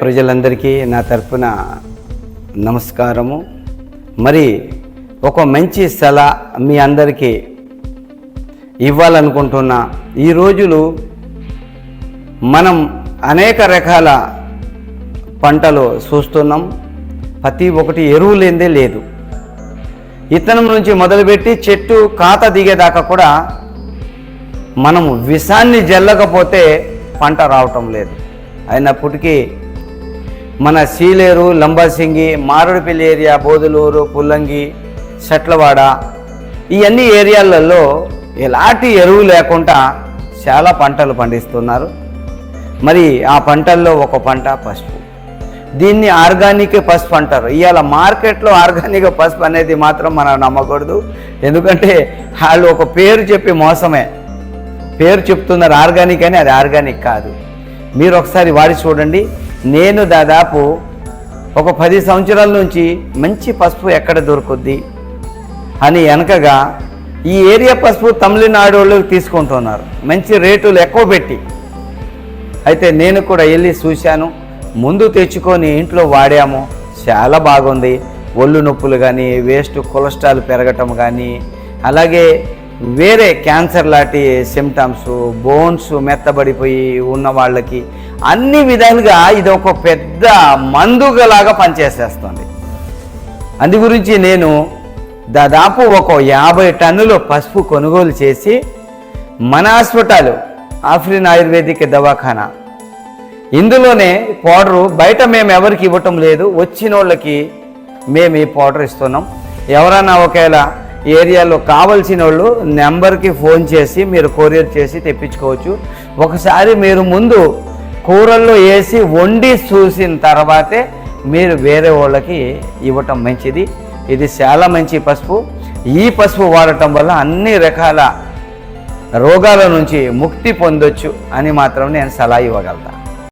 ప్రజలందరికీ నా తరపున నమస్కారము. మరి ఒక మంచి సలహా మీ అందరికీ ఇవ్వాలనుకుంటున్నా ఈ రోజులు మనం అనేక రకాల పంటలు చూస్తున్నాం. ప్రతి ఒక్కటి ఎరువు లేనిదే లేదు. ఇత్తనం నుంచి మొదలుపెట్టి చెట్టు కాత దిగేదాకా కూడా మనము విషాన్ని జల్లకపోతే పంట రావటం లేదు. అయినప్పటికీ మన సీలేరు లంబాసింగి మారడుపల్లి ఏరియా బోదులూరు పుల్లంగి చెట్లవాడ ఈ అన్ని ఏరియాలలో ఎలాంటి ఎరువు లేకుండా చాలా పంటలు పండిస్తున్నారు. మరి ఆ పంటల్లో ఒక పంట పసుపు. దీన్ని ఆర్గానిక్ పసుపు అంటారు. ఇవాళ మార్కెట్లో ఆర్గానిక్ పసుపు అనేది మాత్రం మనం నమ్మకూడదు. ఎందుకంటే వాళ్ళు ఒక పేరు చెప్పి మోసమే. పేరు చెప్తున్నారు ఆర్గానిక్ అని అది ఆర్గానిక్ కాదు. మీరు ఒకసారి వాడి చూడండి. నేను దాదాపు ఒక పది సంవత్సరాల నుంచి మంచి పసుపు ఎక్కడ దొరుకుద్ది అని వెనకగా ఈ ఏరియా పసుపు తమిళనాడు వాళ్ళు తీసుకుంటున్నారు. మంచి రేటులు ఎక్కువ పెట్టి. అయితే నేను కూడా వెళ్ళి చూశాను. ముందు తెచ్చుకొని ఇంట్లో వాడాము. చాలా బాగుంది. ఒళ్ళు నొప్పులు కానీ వేస్ట్ కొలెస్ట్రాల్ పెరగటం కానీ అలాగే వేరే క్యాన్సర్ లాంటి సిమ్టమ్స్ బోన్స్ మెత్తబడిపోయి ఉన్న వాళ్ళకి అన్ని విధాలుగా ఇది ఒక పెద్ద మందుగలాగా పనిచేసేస్తుంది. అందు గురించి నేను దాదాపు ఒక యాభై టన్నుల పసుపు కొనుగోలు చేసి మన హాస్పిటల్ ఆఫ్రిన్ ఆయుర్వేదిక్ దవాఖానా. ఇందులోనే పౌడరు బయట మేము ఎవరికి ఇవ్వటం లేదు వచ్చిన వాళ్ళకి మేము ఈ పౌడర్ ఇస్తున్నాం. ఎవరైనా ఒకవేళ ఏరియాలో కావలసిన వాళ్ళు నెంబర్కి ఫోన్ చేసి మీరు కొరియర్ చేసి తెప్పించుకోవచ్చు. ఒకసారి మీరు ముందు కూరల్లో వేసి వండి చూసిన తర్వాతే మీరు వేరే వాళ్ళకి ఇవ్వటం మంచిది. ఇది చాలా మంచి పసుపు. ఈ పసుపు వాడటం వల్ల అన్ని రకాల రోగాల నుంచి ముక్తి పొందొచ్చు అని మాత్రం నేను సలహా ఇవ్వగలుగుతాను